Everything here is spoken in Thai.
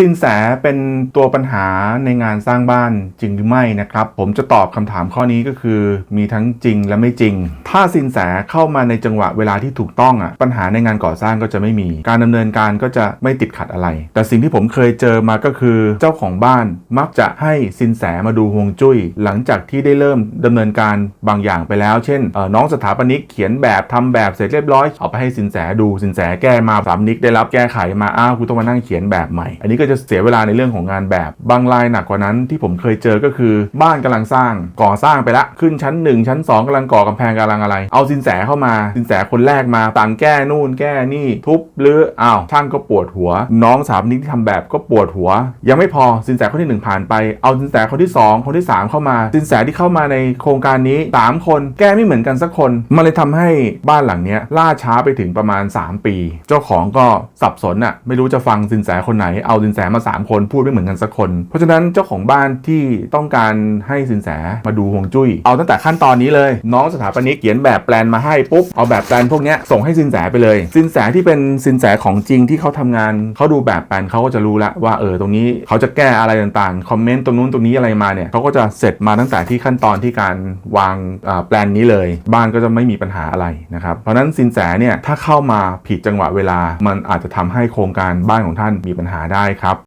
สินแสเป็นตัวปัญหาในงานสร้างบ้านจริงหรือไม่นะครับ ผมจะตอบคำถามข้อนี้ก็คือ มีทั้งจริงและไม่จริง ถ้าสินแสเข้ามาในจังหวะเวลาที่ถูกต้องอะปัญหาในงานก่อสร้างก็จะไม่มี การดำเนินการก็จะไม่ติดขัดอะไร แต่สิ่งที่ผมเคยเจอมาก็คือ เจ้าของบ้านมักจะให้สินแสมาดูฮวงจุ้ย หลังจากที่ได้เริ่มดำเนินการบางอย่างไปแล้ว เช่นน้องสถาปนิกเขียนแบบทำแบบเสร็จเรียบร้อยเอาไปให้สินแสดูสินแสแก้มาสถาปนิกได้รับแก้ไขมาอ้าวกูต้องมานั่งเขียนแบบใหม่อันนี้ก็จะเสียเวลาในเรื่องของงานแบบ บางรายหนักกว่านั้นที่ผมเคยเจอก็คือ บ้านกำลังสร้างก่อสร้างไปละขึ้นชั้น 1 ชั้น 2กำลังก่อกำแพงกำลังอะไร เอาสินแสเข้ามาสินแสคนแรกมาต่างแก้นู่นแก้นี่ทุบหรืออ้าวช่างก็ปวดหัว น้องสาปนิกที่ทำแบบก็ปวดหัว ยังไม่พอสินแสคนที่หนึ่งผ่านไป เอาสินแสคนที่สองคนที่สามเข้ามา สินแสที่เข้ามาในโครงการนี้สามคนแก้ไม่เหมือนกันสักคน มันเลยทำให้บ้านหลังนี้ล่าช้าไปถึงประมาณ 3 ปี เจ้าของก็สับสนอะไม่รู้จะฟังสินแสคนไหนเอาสินแสมา 3 คนพูดไม่เหมือนกันสักคน เพราะฉะนั้นเจ้าของบ้านที่ต้องการให้สินแสมาดูฮวงจุ้ย เอาตั้งแต่ขั้นตอนนี้เลย น้องสถาปนิกเขียนแบบแปลนมาให้ปุ๊บเอาแบบแปลนพวกนี้ส่งให้สินแสไปเลย สินแสที่เป็นสินแสของจริงที่เขาทำงานเขาดูแบบแปลนเขาก็จะรู้ละว่าเออตรงนี้เขาจะแก้อะไรต่างๆคอมเมนต์ตรงนู้นตรงนี้อะไรมาเนี่ยเขาก็จะเสร็จมาตั้งแต่ที่ขั้นตอนที่การวางแปลนนี้เลย บ้านก็จะไม่มีปัญหาอะไรนะครับเพราะฉะนั้นสินแสเนี่ยถ้าเข้ามาผิดจังหวะเวลา มันอาจจะทำให้โครงการบ้านของท่านมีปัญหาได้ครับ